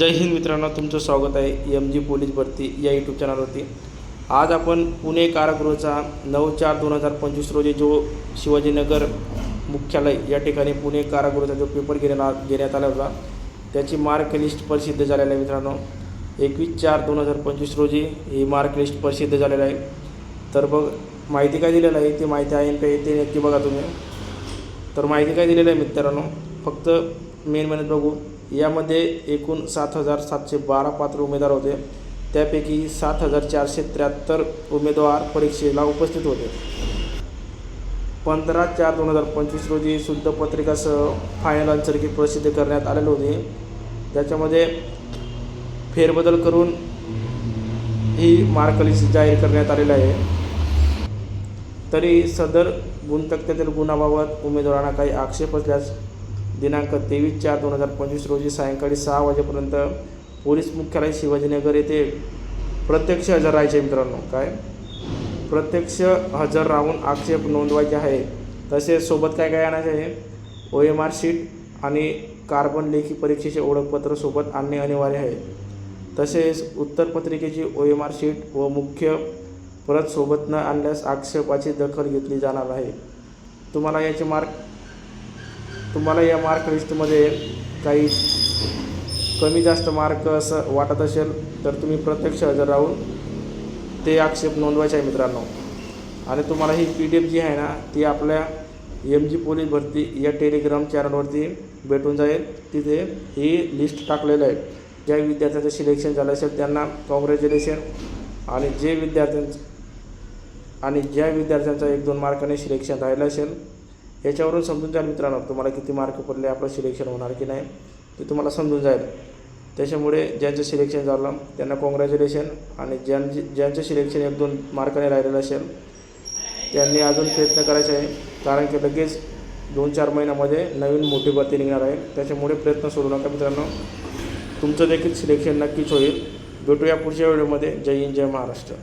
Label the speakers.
Speaker 1: जय हिंद मित्रांनो तुमचं स्वागत आहे एम जी पोलीस भरती या यूट्यूब चॅनलवरती आज आपण पुणे कारागृहाचा नऊ चार दोन हजार पंचवीस रोजी जो शिवाजीनगर मुख्यालय या ठिकाणी पुणे कारागृहाचा जो पेपर घेण्यात घेण्यात आला होता त्याची मार्क लिस्ट प्रसिद्ध झालेली आहे मित्रांनो. एकवीस चार दोन हजार पंचवीस रोजी ही मार्क लिस्ट प्रसिद्ध झालेलं आहे. तर बघ माहिती काय दिलेलं आहे? ती माहिती आहे काय ते नक्की बघा तुम्ही. तर माहिती काय दिलेलं आहे मित्रांनो? फक्त मेन मेहनत बघू. यामध्ये एकूण सात हजार सातशे बारा पात्र उमेदवार होते. त्यापैकी सात हजार चारशे त्र्याहत्तर उमेदवार परीक्षेला उपस्थित होते. पंधरा चार दोन हजार पंचवीस रोजी शुद्ध पत्रिकासह फायनल आन्सर प्रसिद्ध करण्यात आलेले होते. त्याच्यामध्ये फेरबदल करून ही मार्कलिस्ट जाहीर करण्यात आलेली आहे. तरी सदर गुणतक्त्यातील गुणाबाबत उमेदवारांना काही आक्षेप असल्यास दिनांक तेवीस चार दोन हजार पंचवीस रोजी सायंकाळी सहा वाजेपर्यंत पोलीस मुख्यालय शिवाजीनगर येथे प्रत्यक्ष हजर राहायचे मित्रांनो. काय? प्रत्यक्ष हजर राहून आक्षेप नोंदवायचे आहे. तसेच सोबत काय काय आणायचे आहे? ओ एम आर शीट आणि कार्बन लेखी परीक्षेचे ओळखपत्र सोबत आणणे अनिवार्य आहे. तसेच उत्तरपत्रिकेची ओ एम आर शीट व मुख्य परत सोबत न आणल्यास आक्षेपाची दखल घेतली जाणार आहे. तुम्हाला याचे मार्क तुम्हाला या मार्क लिस्टमध्ये काही कमी जास्त मार्क असं वाटत असेल तर तुम्ही प्रत्यक्ष हजर राहून ते आक्षेप नोंदवायचे आहे मित्रांनो. आणि तुम्हाला ही पी डी एफ जी आहे ना ती आपल्या एम जी पोलीस भरती या टेलिग्राम चॅनलवरती भेटून जाईल. तिथे ही लिस्ट टाकलेलं आहे. ज्या विद्यार्थ्यांचं सिलेक्शन झालं असेल त्यांना कॉंग्रॅच्युलेशन आणि जे विद्यार्थ्यांचं आणि ज्या विद्यार्थ्यांचं एक दोन मार्काने सिलेक्शन राहिलं असेल याच्यावरून समजून जाईल मित्रांनो तुम्हाला किती मार्क पडले आपलं सिलेक्शन होणार की नाही ते तुम्हाला समजून जाईल. त्याच्यामुळे ज्यांचं सिलेक्शन झालं त्यांना कॉंग्रॅच्युलेशन आणि ज्यांचे ज्यांचं सिलेक्शन एक दोन मार्काने राहिलेलं असेल त्यांनी अजून प्रयत्न करायचे आहे. कारण की लगेच दोन चार महिन्यामध्ये नवीन मोठी भरती निघणार आहे. त्याच्यामुळे प्रयत्न सोडू नका मित्रांनो. तुमचं देखील सिलेक्शन नक्कीच होईल. भेटूया पुढच्या व्हिडिओमध्ये जय हिंद जय महाराष्ट्र.